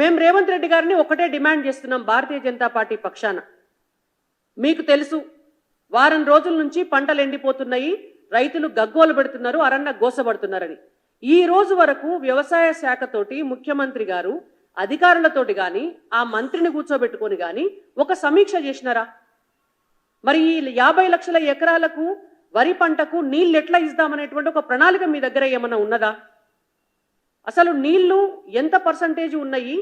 మేము రేవంత్ రెడ్డి గారిని ఒకటే డిమాండ్ చేస్తున్నాం భారతీయ జనతా పార్టీ పక్షాన. మీకు తెలుసు వారం రోజుల నుంచి పంటలు ఎండిపోతున్నాయి రైతులు గగ్గోలు పెడుతున్నారు అరన్న గోసపడుతున్నారని. ఈ రోజు వరకు వ్యవసాయ శాఖతోటి ముఖ్యమంత్రి గారు అధికారులతోటి కానీ ఆ మంత్రిని కూర్చోబెట్టుకొని కానీ ఒక సమీక్ష చేసినారా? మరి ఈ యాభై లక్షల ఎకరాలకు వరి పంటకు నీళ్ళు ఎట్లా ఇస్తామనేటువంటి ఒక ప్రణాళిక మీ దగ్గర ఏమైనా ఉన్నదా? అసలు నీళ్ళు ఎంత పర్సంటేజ్ ఉన్నాయి?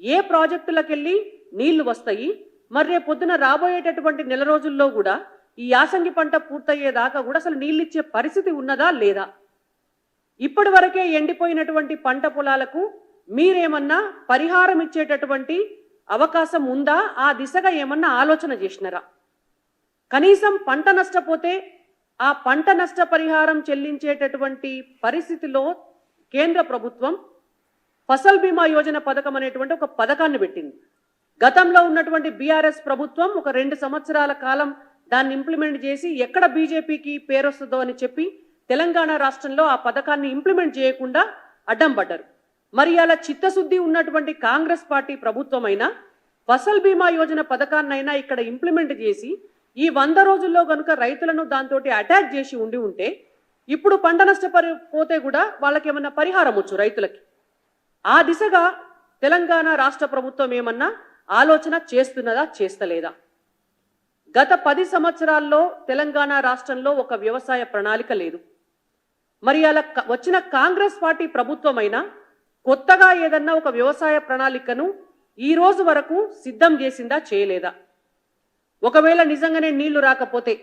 ఏ ప్రాజెక్టులకు వెళ్ళి నీళ్ళు వస్తాయి? మరి రేపు పొద్దున రాబోయేటటువంటి నెల రోజుల్లో కూడా ఈ యాసంగి పంట పూర్తయ్యేదాకా కూడా అసలు నీళ్ళు ఇచ్చే పరిస్థితి ఉన్నదా లేదా? ఇప్పటి వరకే ఎండిపోయినటువంటి పంట పొలాలకు మీరేమన్నా పరిహారం ఇచ్చేటటువంటి అవకాశం ఉందా? ఆ దిశగా ఏమన్నా ఆలోచన చేసినారా? కనీసం పంట నష్టపోతే ఆ పంట నష్ట పరిహారం చెల్లించేటటువంటి పరిస్థితిలో కేంద్ర ప్రభుత్వం ఫసల్ బీమా యోజన పథకం అనేటువంటి ఒక పథకాన్ని పెట్టింది. గతంలో ఉన్నటువంటి బీఆర్ఎస్ ప్రభుత్వం ఒక రెండు సంవత్సరాల కాలం దాన్ని ఇంప్లిమెంట్ చేసి ఎక్కడ బీజేపీకి పేరు వస్తుందో అని చెప్పి తెలంగాణ రాష్ట్రంలో ఆ పథకాన్ని ఇంప్లిమెంట్ చేయకుండా అడ్డం పడ్డారు. మరి అలా చిత్తశుద్ధి ఉన్నటువంటి కాంగ్రెస్ పార్టీ ప్రభుత్వం అయినా ఫసల్ బీమా యోజన పథకాన్నైనా ఇక్కడ ఇంప్లిమెంట్ చేసి ఈ వంద రోజుల్లో కనుక రైతులను దాంతో అటాచ్ చేసి ఉండి ఉంటే ఇప్పుడు పంట నష్టపరి పోతే కూడా వాళ్ళకి ఏమన్నా పరిహారం వచ్చు రైతులకి. ఆ దిశగా తెలంగాణ రాష్ట్ర ప్రభుత్వం ఏమన్నా ఆలోచన చేస్తున్నదా చేస్తలేదా? గత పది సంవత్సరాల్లో తెలంగాణ రాష్ట్రంలో ఒక వ్యవసాయ ప్రణాళిక లేదు. మరి అలా వచ్చిన కాంగ్రెస్ పార్టీ ప్రభుత్వమైనా కొత్తగా ఏదన్నా ఒక వ్యవసాయ ప్రణాళికను ఈ రోజు వరకు సిద్ధం చేసిందా చేయలేదా? ఒకవేళ నిజంగానే నీళ్ళు రాకపోతే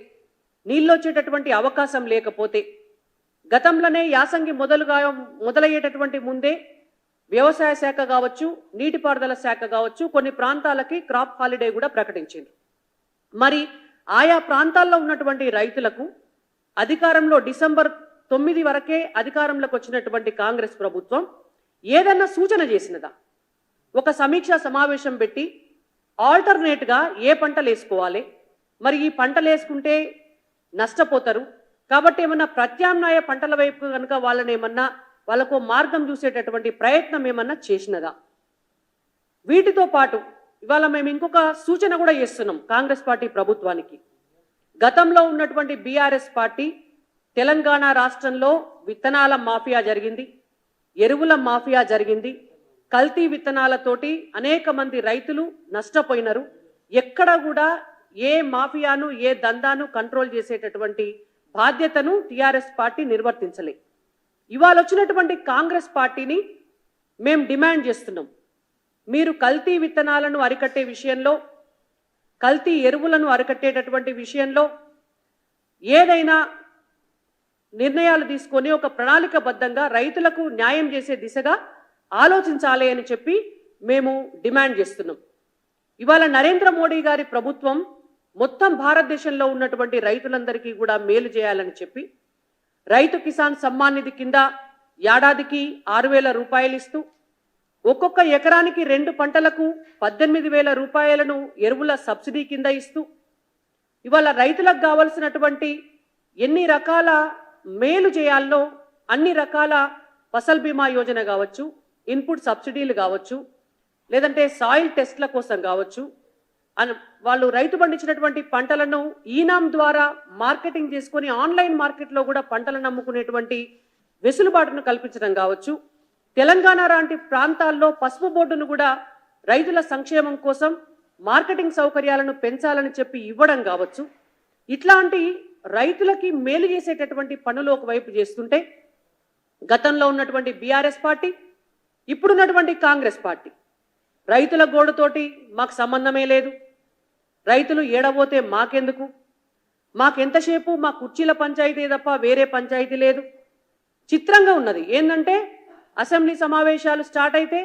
నీళ్ళు వచ్చేటటువంటి అవకాశం లేకపోతే గతంలోనే యాసంగి మొదలుగా మొదలయ్యేటటువంటి ముందే వ్యవసాయ శాఖ కావచ్చు నీటిపారుదల శాఖ కావచ్చు కొన్ని ప్రాంతాలకి క్రాప్ హాలిడే కూడా ప్రకటించింది. మరి ఆయా ప్రాంతాల్లో ఉన్నటువంటి రైతులకు అధికారంలో డిసెంబర్ తొమ్మిది వరకే అధికారంలోకి వచ్చినటువంటి కాంగ్రెస్ ప్రభుత్వం ఏదన్నా సూచన చేసినదా? ఒక సమీక్షా సమావేశం పెట్టి ఆల్టర్నేట్గా ఏ పంటలు వేసుకోవాలి? మరి ఈ పంటలు వేసుకుంటే నష్టపోతారు కాబట్టి ఏమన్నా ప్రత్యామ్నాయ పంటల వైపు కనుక వాళ్ళని ఏమన్నా వాళ్ళకు మార్గం చూసేటటువంటి ప్రయత్నం ఏమన్నా చేసినదా? వీటితో పాటు ఇవాళ మేము ఇంకొక సూచన కూడా చేస్తున్నాం కాంగ్రెస్ పార్టీ ప్రభుత్వానికి. గతంలో ఉన్నటువంటి బీఆర్ఎస్ పార్టీ తెలంగాణ రాష్ట్రంలో విత్తనాల మాఫియా జరిగింది ఎరువుల మాఫియా జరిగింది కల్తీ విత్తనాలతోటి అనేక మంది రైతులు నష్టపోయినారు. ఎక్కడ కూడా ఏ మాఫియాను ఏ దందాను కంట్రోల్ చేసేటటువంటి బాధ్యతను టిఆర్ఎస్ పార్టీ నిర్వర్తించలే. ఇవాళ వచ్చినటువంటి కాంగ్రెస్ పార్టీని మేము డిమాండ్ చేస్తున్నాం. మీరు కల్తీ విత్తనాలను అరికట్టే విషయంలో కల్తీ ఎరువులను అరికట్టేటటువంటి విషయంలో ఏదైనా నిర్ణయాలు తీసుకొని ఒక ప్రణాళికబద్ధంగా రైతులకు న్యాయం చేసే దిశగా ఆలోచించాలి అని చెప్పి మేము డిమాండ్ చేస్తున్నాం. ఇవాళ నరేంద్ర మోడీ గారి ప్రభుత్వం మొత్తం భారతదేశంలో ఉన్నటువంటి రైతులందరికీ కూడా మేలు చేయాలని చెప్పి రైతు కిసాన్ సమ్మాన్ నిధి కింద ఏడాదికి ఆరు వేల రూపాయలు ఇస్తూ ఒక్కొక్క ఎకరానికి రెండు పంటలకు పద్దెనిమిది వేల రూపాయలను ఎరువుల సబ్సిడీ కింద ఇస్తూ ఇవాళ రైతులకు కావలసినటువంటి ఎన్ని రకాల మేలు చేయాలో అన్ని రకాల ఫసల్ బీమా యోజన కావచ్చు ఇన్పుట్ సబ్సిడీలు కావచ్చు లేదంటే సాయిల్ టెస్ట్ల కోసం కావచ్చు వాళ్ళు రైతు పండించినటువంటి పంటలను ఈనాం ద్వారా మార్కెటింగ్ చేసుకొని ఆన్లైన్ మార్కెట్లో కూడా పంటలను అమ్ముకునేటువంటి వెసులుబాటును కల్పించడం కావచ్చు. తెలంగాణ లాంటి ప్రాంతాల్లో పసుపు బోర్డును కూడా రైతుల సంక్షేమం కోసం మార్కెటింగ్ సౌకర్యాలను పెంచాలని చెప్పి ఇవ్వడం కావచ్చు. ఇట్లాంటి రైతులకి మేలు చేసేటటువంటి పనులు ఒకవైపు చేస్తుంటే గతంలో ఉన్నటువంటి బీఆర్ఎస్ పార్టీ ఇప్పుడున్నటువంటి కాంగ్రెస్ పార్టీ. రైతుల గోడుతోటి మాకు సంబంధమే లేదు. రైతులు ఏడబోతే మాకెందుకు? మాకెంతసేపు? మా కుర్చీల పంచాయతీ తప్ప వేరే పంచాయతీ లేదు. చిత్రంగా ఉన్నది. ఏంటంటే అసెంబ్లీ సమావేశాలు స్టార్ట్ అయితే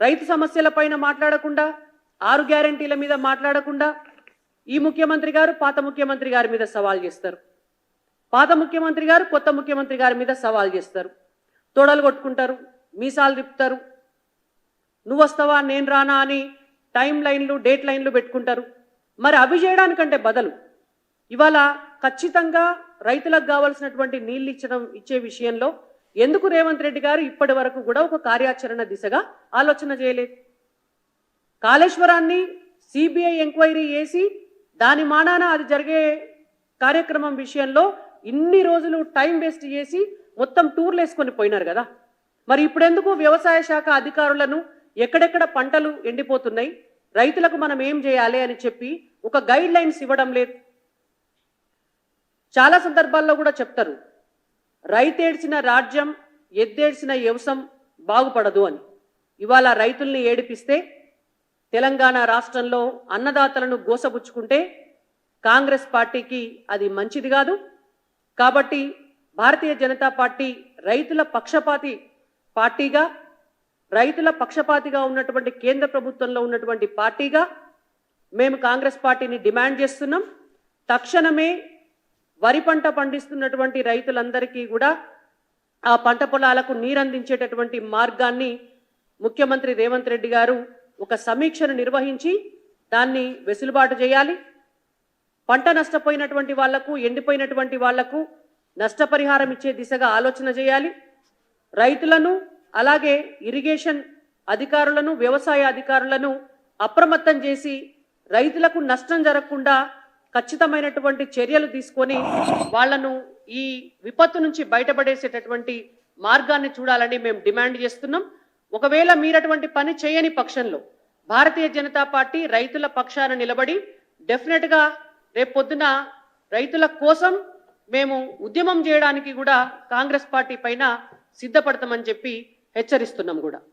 రైతు సమస్యలపైన మాట్లాడకుండా ఆరు గ్యారంటీల మీద మాట్లాడకుండా ఈ ముఖ్యమంత్రి గారు పాత ముఖ్యమంత్రి గారి మీద సవాల్ చేస్తారు. పాత ముఖ్యమంత్రి గారు కొత్త ముఖ్యమంత్రి గారి మీద సవాల్ చేస్తారు. తోడలు కొట్టుకుంటారు మీసాలు తిప్పుతారు. నువ్వు వస్తావా నేను రానా అని టైం లైన్లు డేట్ లైన్లు పెట్టుకుంటారు. మరి అవి చేయడానికంటే బదులు ఇవాళ ఖచ్చితంగా రైతులకు కావాల్సినటువంటి నీళ్ళు ఇచ్చడం ఇచ్చే విషయంలో ఎందుకు రేవంత్ రెడ్డి గారు ఇప్పటి వరకు కూడా ఒక కార్యాచరణ దిశగా ఆలోచన చేయలేదు? కాళేశ్వరాన్ని సిబిఐ ఎంక్వైరీ చేసి దాని మానాన అది జరిగే కార్యక్రమం విషయంలో ఇన్ని రోజులు టైం వేస్ట్ చేసి మొత్తం టూర్లు వేసుకొని పోయినారు కదా. మరి ఇప్పుడెందుకు వ్యవసాయ శాఖ అధికారులను ఎక్కడెక్కడ పంటలు ఎండిపోతున్నాయి? రైతులకు మనం ఏం చేయాలి అని చెప్పి ఒక గైడ్ లైన్స్ ఇవ్వడం లేదు. చాలా సందర్భాల్లో కూడా చెప్తారు రైతేడ్చిన రాజ్యం ఎద్దేడ్చిన వ్యవసం బాగుపడదు అని. ఇవాళ రైతుల్ని ఏడిపిస్తే తెలంగాణ రాష్ట్రంలో అన్నదాతలను గోసపుచ్చుకుంటే కాంగ్రెస్ పార్టీకి అది మంచిది కాదు. కాబట్టి భారతీయ జనతా పార్టీ రైతుల పక్షపాతి పార్టీగా రైతుల పక్షపాతిగా ఉన్నటువంటి కేంద్ర ప్రభుత్వంలో ఉన్నటువంటి పార్టీగా మేము కాంగ్రెస్ పార్టీని డిమాండ్ చేస్తున్నాం. తక్షణమే వరి పంట పండిస్తున్నటువంటి రైతులందరికీ కూడా ఆ పంట పొలాలకు నీరందించేటటువంటి మార్గాన్ని ముఖ్యమంత్రి రేవంత్ రెడ్డి గారు ఒక సమీక్షను నిర్వహించి దాన్ని వెసులుబాటు చేయాలి. పంట నష్టపోయినటువంటి వాళ్ళకు ఎండిపోయినటువంటి వాళ్ళకు నష్టపరిహారం ఇచ్చే దిశగా ఆలోచన చేయాలి. రైతులను అలాగే ఇరిగేషన్ అధికారులను వ్యవసాయ అధికారులను అప్రమత్తం చేసి రైతులకు నష్టం జరగకుండా ఖచ్చితమైనటువంటి చర్యలు తీసుకొని వాళ్ళను ఈ విపత్తు నుంచి బయటపడేసేటటువంటి మార్గాన్ని చూడాలని మేము డిమాండ్ చేస్తున్నాం. ఒకవేళ మీరు అటువంటి పని చేయని పక్షంలో భారతీయ జనతా పార్టీ రైతుల పక్షాన నిలబడి డెఫినెట్గా రేపు పొద్దున రైతుల కోసం మేము ఉద్యమం చేయడానికి కూడా కాంగ్రెస్ పార్టీ పైన సిద్ధపడతామని చెప్పి హెచ్చరిస్తున్నాం కూడా.